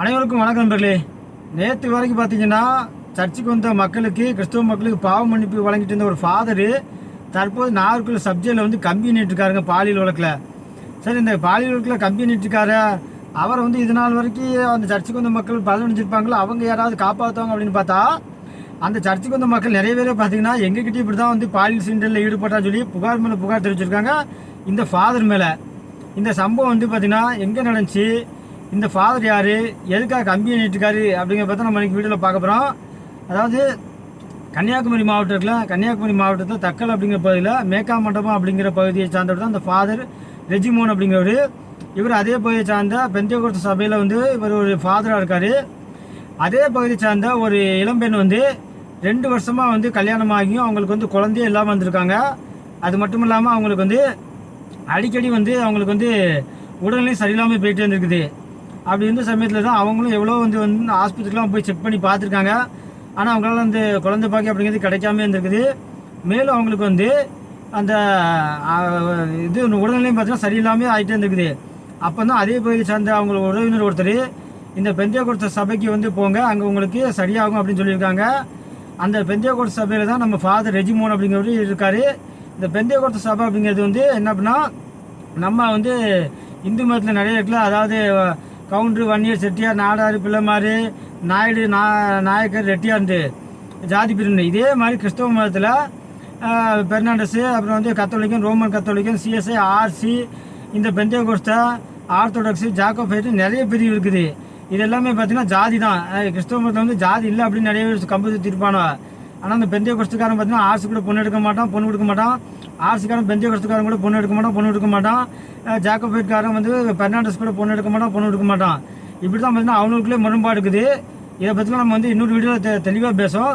அனைவருக்கும் வணக்கம் நண்பர்களே. நேற்று வரைக்கும் பார்த்தீங்கன்னா சர்ச்சுக்கு வந்த மக்களுக்கு கிறிஸ்தவ மக்களுக்கு பாவ மன்னிப்பு வழங்கிட்டு இருந்த ஒரு ஃபாதரு தற்போது நாகர்கோவில் சப்ஜெக்டில் வந்து கம்பி நீட்டிருக்காருங்க பாலியல் வழக்கில். சரி இந்த பாலியல் வழக்கில் கம்பி நீட்டிருக்காரு? அவர் வந்து இது நாள் வரைக்கும் அந்த சர்ச்சுக்கு வந்த மக்கள் பலனடைஞ்சிருப்பாங்களோ? அவங்க யாராவது காப்பாற்றுவாங்க அப்படின்னு பார்த்தா அந்த சர்ச்சுக்கு வந்த மக்கள் நிறைய பேர் பார்த்தீங்கன்னா எங்ககிட்டயும் இப்படி தான் வந்து பாலியல் சீண்டலில் ஈடுபட்டான்னு சொல்லி புகார் மேலே புகார் தெரிவிச்சிருக்காங்க. இந்த ஃபாதர் மேலே. இந்த சம்பவம் வந்து பார்த்தீங்கன்னா எங்கே நடந்துச்சு? இந்த ஃபாதர் யார்? எதுக்காக கம்பியை நீட்டுக்காரு அப்படிங்கிற பார்த்தா நம்ம இன்றைக்கி வீடியோவில் பார்க்க போகிறோம் அதாவது கன்னியாகுமரி மாவட்டத்தில் கன்னியாகுமரி மாவட்டத்தில் தக்கல் அப்படிங்கிற பகுதியில் மேக்கா மண்டபம் அப்படிங்கிற பகுதியை சார்ந்தவர் தான் அந்த ஃபாதர் ரெஜிமோன் அப்படிங்கிறவர். இவர் அதே பகுதியை சார்ந்த பெந்தியகுர்த்த சபையில் வந்து இவர் ஒரு ஃபாதராக இருக்கார். அதே பகுதியை சார்ந்த ஒரு இளம்பெண் வந்து ரெண்டு வருஷமாக வந்து கல்யாணம் ஆகியும் அவங்களுக்கு வந்து குழந்தையே இல்லாமல் வந்திருக்காங்க அது மட்டும் இல்லாமல் அவங்களுக்கு வந்து அடிக்கடி வந்து அவங்களுக்கு வந்து உடல்நிலை சரியில்லாமல் போயிட்டு இருந்திருக்குது. அப்படி இருந்த சமயத்தில் தான் அவங்களும் எவ்வளோ வந்து வந்து ஆஸ்பத்திரிக்கெலாம் போய் செக் பண்ணி பார்த்துருக்காங்க. ஆனால் அவங்களால அந்த குழந்தை பாக்கி அப்படிங்கிறது கிடைக்காம இருந்திருக்குது. மேலும் அவங்களுக்கு வந்து அந்த இது உடல்நிலையும் பார்த்தீங்கன்னா சரியில்லாமல் ஆகிட்டே இருந்திருக்குது. அப்போ தான் அதே பகுதியை சார்ந்த அவங்களோட உறவினர் ஒருத்தர் இந்த பெந்தியா கொடுத்த சபைக்கு வந்து போங்க அங்கே உங்களுக்கு சரியாகும் அப்படின்னு சொல்லியிருக்காங்க. அந்த பெந்தியா கொடுத்த சபையில் தான் நம்ம ஃபாதர் ரெஜிமோன் அப்படிங்கிறவர் இருக்கார். இந்த பெந்தியா கொடுத்த சபை அப்படிங்கிறது வந்து என்ன அப்படின்னா நம்ம வந்து இந்து மதத்தில் நிறைய இருக்குல்ல அதாவது கவுண்டர் வன்னியர் செட்டியார் நாடார் பிள்ளைமாரு நாயுடு நா நாயக்கர் ரெட்டியார்ந்து ஜாதி பிரிவினை இதே மாதிரி கிறிஸ்தவ மதத்தில் பெர்னாண்டஸு அப்புறம் வந்து கத்தோலிக்கம் ரோமன் கத்தோலிக்கம் சிஎஸ்ஐ ஆர்சி இந்த பெந்தேகோஸ்தா ஆர்த்தோடாக்ஸு ஜாக்கோபைட்டு நிறைய பிரிவு இருக்குது. இது எல்லாமே பார்த்தீங்கன்னா ஜாதி தான். கிறிஸ்தவ மதத்தில் வந்து ஜாதி இல்லை அப்படின்னு நிறைய பேர் கம்பு சுற்றிருப்பானோ ஆனால் அந்த பெந்தே குஸ்துக்காரன் பார்த்தீங்கன்னா ஆர்சி கூட பொண்ணு எடுக்க மாட்டான் பொண்ணு கொடுக்க மாட்டான். ஆர்சிக்காரன் பெந்திய கூட பொண்ணு எடுக்க மாட்டான் பொண்ணு எடுக்க மாட்டான். அஹ் வந்து பெர்னாண்டஸ் கூட பொண்ணு எடுக்க மாட்டான் பொண்ணு எடுக்க மாட்டான். இப்படி தான் பார்த்தீங்கன்னா அவங்களுக்குள்ளே முரண்பாடு இருக்குது. இதை பற்றிலாம் நம்ம வந்து இன்னொரு வீடியோவில் தெ தெளிவாக பேசும்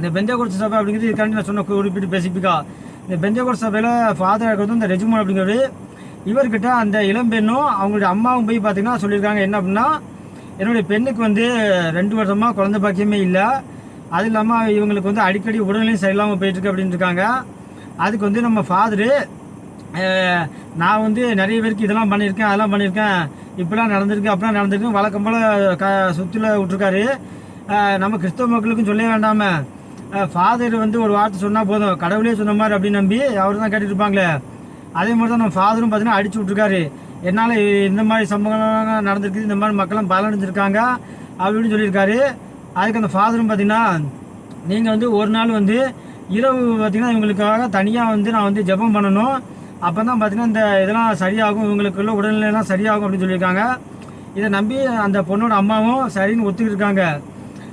இந்த பெந்தேகோட் சபை அப்படிங்கிறது இதுக்காண்டி நான் சொன்ன குறிப்பிட்டு ஸ்பெசிஃபிக்காக இந்த பெந்தேகோட் சபையில் ஃபாதர் இருக்கிறது? இந்த ரெஜுமன் அப்படிங்கிறது இவர்கிட்ட அந்த இளம்பெண்ணும் அவங்களுடைய அம்மாவும் போய் பார்த்தீங்கன்னா சொல்லியிருக்காங்க. என்ன அப்படின்னா என்னுடைய பெண்ணுக்கு வந்து ரெண்டு வருஷமாக குழந்தை பாக்கியமே இல்லை. அது இல்லாமல் இவங்களுக்கு வந்து அடிக்கடி உடல்நிலையும் சரியில்லாமல் போயிட்டுருக்கு அப்படின்னு இருக்காங்க. அதுக்கு வந்து நம்ம ஃபாதரு நான் வந்து நிறைய பேருக்கு இதெல்லாம் பண்ணியிருக்கேன் அதெல்லாம் பண்ணியிருக்கேன். இப்படிலாம் நடந்திருக்கு அப்படிலாம் நடந்திருக்கு. வழக்கம் போல் க சுற்றில விட்ருக்காரு நம்ம கிறிஸ்தவ மக்களுக்கும் சொல்ல வேண்டாம. ஃபாதர் வந்து ஒரு வார்த்தை சொன்னால் போதும். கடவுளே சொன்ன மாதிரி அப்படின்னு நம்பி அவர் தான் கேட்டுட்டு இருப்பாங்களே. அதே மாதிரி தான் நம்ம ஃபாதரும் பார்த்தீங்கன்னா அடிச்சு விட்ருக்காரு என்னால் இந்த மாதிரி சம்பவங்கள்லாம் நடந்திருக்குது இந்த மாதிரி மக்கள்லாம் பலனடைஞ்சிருக்காங்க அப்படின்னு சொல்லியிருக்காரு. அதுக்கு அந்த ஃபாதரும் பார்த்தீங்கன்னா நீங்கள் வந்து ஒரு நாள் வந்து இரவு பார்த்தீங்கன்னா இவங்களுக்காக தனியாக வந்து நான் வந்து ஜெபம் பண்ணணும். அப்போ தான் பார்த்தீங்கன்னா இந்த இதெல்லாம் சரியாகும் இவங்களுக்குள்ள உடல்நிலையெல்லாம் சரியாகும் அப்படின்னு சொல்லியிருக்காங்க. இதை நம்பி அந்த பொண்ணோட அம்மாவும் சரின்னு ஒத்துக்கிட்டு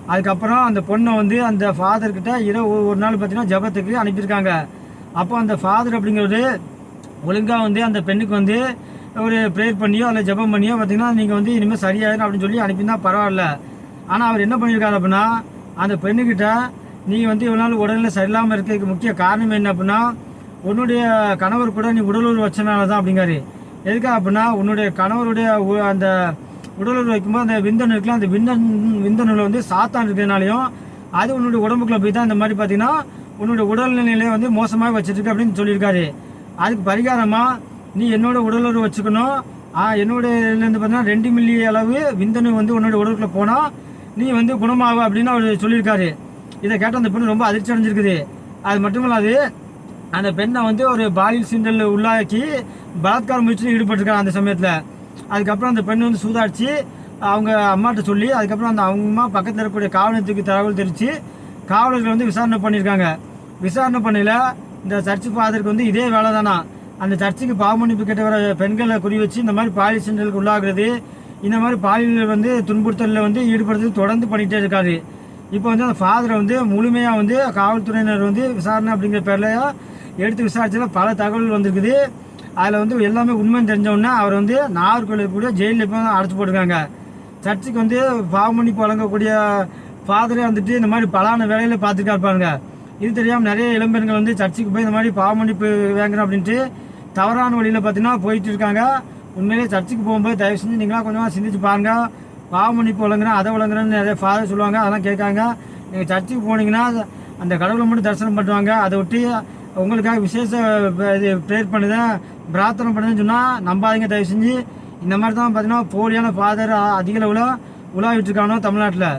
அதுக்கப்புறம் அந்த பொண்ணை வந்து அந்த ஃபாதர்கிட்ட இரவு ஒரு- நாள் பார்த்தீங்கன்னா ஜெபத்துக்கு அனுப்பியிருக்காங்க. அப்போ அந்த ஃபாதர் அப்படிங்கிறது ஒழுங்காக வந்து அந்த பெண்ணுக்கு வந்து ஒரு ப்ரேயர் பண்ணியோ அல்ல ஜெபம் பண்ணியோ பார்த்தீங்கன்னா நீங்கள் வந்து இனிமேல் சரியாயிடும் அப்படின்னு சொல்லி அனுப்பியிருந்தா பரவாயில்ல. ஆனால் அவர் என்ன பண்ணியிருக்காரு அப்படின்னா அந்த பெண்ணுக்கிட்ட நீ வந்து இவ்வளோ நாள் உடல்நிலை சரியில்லாமல் இருக்கிறதுக்கு முக்கிய காரணம் என்ன அப்படின்னா உன்னுடைய கணவர் கூட நீ உடலுறவு வச்சனால தான் அப்படிங்காரு எதுக்காக அப்படின்னா உன்னுடைய கணவருடைய அந்த உடலுறவு வைக்கும்போது அந்த விந்தணு இருக்குல்ல அந்த விந்தன் விந்தணுவில் வந்து சாத்தான் இருக்கிறதுனாலையும் அது உன்னுடைய உடம்புக்குள்ள போய் தான் இந்த மாதிரி பார்த்தீங்கன்னா உன்னுடைய உடல்நிலையை வந்து மோசமாக வச்சுருக்கு அப்படின்னு சொல்லியிருக்காரு. அதுக்கு பரிகாரமாக நீ என்னோட உடலுறவு வச்சுக்கணும். ஆ, இதுலேருந்து பார்த்தீங்கன்னா ரெண்டு மில்லி அளவு விந்தணு வந்து உன்னோட உடலுக்குள்ளே போனால் நீ வந்து குணமாகும் அப்படின்னு அவர் சொல்லியிருக்காரு. இதை கேட்ட அந்த பெண் ரொம்ப அதிர்ச்சி அடைஞ்சிருக்குது. அது மட்டும் இல்லாது அந்த பெண்ணை வந்து ஒரு பாலியல் சீண்டல் உள்ளாக்கி பலாத்கார முயற்சியில் ஈடுபட்டிருக்காங்க அந்த சமயத்தில். அதுக்கப்புறம் அந்த பெண் வந்து சூதாடிச்சு அவங்க அம்மாட்ட சொல்லி அதுக்கப்புறம் அந்த அவங்க அம்மா பக்கத்தில் இருக்கக்கூடிய காவலத்துக்கு தகவல் தெரிவித்து காவலர்கள் வந்து விசாரணை பண்ணியிருக்காங்க. விசாரணை பண்ணையில் இந்த சர்ச்சு ஃபாதருக்கு வந்து இதே வேலை தானா? அந்த சர்ச்சுக்கு பாவமன்னிப்பு கெட்ட வர பெண்களை குறி வச்சு இந்த மாதிரி பாலியல் சீண்டலுக்கு உள்ளாகிறது இந்த மாதிரி பாலியல் வந்து துன்புறுத்தலில் வந்து ஈடுபடுறது தொடர்ந்து பண்ணிகிட்டே இருக்காரு. இப்போ வந்து அந்த ஃபாதரை வந்து முழுமையாக வந்து காவல்துறையினர் வந்து விசாரணை அப்படிங்கிற பேர்லையா எடுத்து விசாரிச்சதில் பல தகவல்கள் வந்திருக்குது. அதில் வந்து எல்லாமே உண்மைன்னு தெரிஞ்சவுடனே அவர் வந்து நாகர்கோவில் கூட ஜெயிலில் இப்போ அடைச்சி போட்டிருக்காங்க. சர்ச்சுக்கு வந்து பாவமன்னிப்பு வழங்கக்கூடிய ஃபாதரே வந்துட்டு இந்த மாதிரி பலான வேலையில் பார்த்துட்டா இருப்பாங்க இது தெரியாமல் நிறைய இளம்பெண்கள் வந்து சர்ச்சுக்கு போய் இந்த மாதிரி பாவமன்னிப்பு வாங்குறோம் அப்படின்ட்டு தவறான வழியில் பார்த்தீங்கன்னா போயிட்டு இருக்காங்க. உண்மையிலேயே சர்ச்சுக்கு போகும்போது தயவு செஞ்சு நீங்களாம் கொஞ்சமாக சிந்திச்சு பாருங்கள் பாவமன்னிப்பு வழங்குறேன் அதை வழங்குறேன்னு நிறைய ஃபாதர் சொல்லுவாங்க அதெல்லாம் கேட்காங்க. நீங்கள் சர்ச்சுக்கு போனீங்கன்னா அந்த கடவுளை மட்டும் தரிசனம் பண்ணுவாங்க. அதை விட்டு உங்களுக்காக விசேஷ இது ப்ரேயர் பண்ணுதேன் பிரார்த்தனை பண்ணுதுன்னு சொன்னால் நம்பாதீங்க தயவு செஞ்சு இந்த மாதிரி தான் பார்த்தீங்கன்னா போலியான ஃபாதர் அதிக அளவில் உலாவிட்டுருக்கானோ தமிழ்நாட்டில்.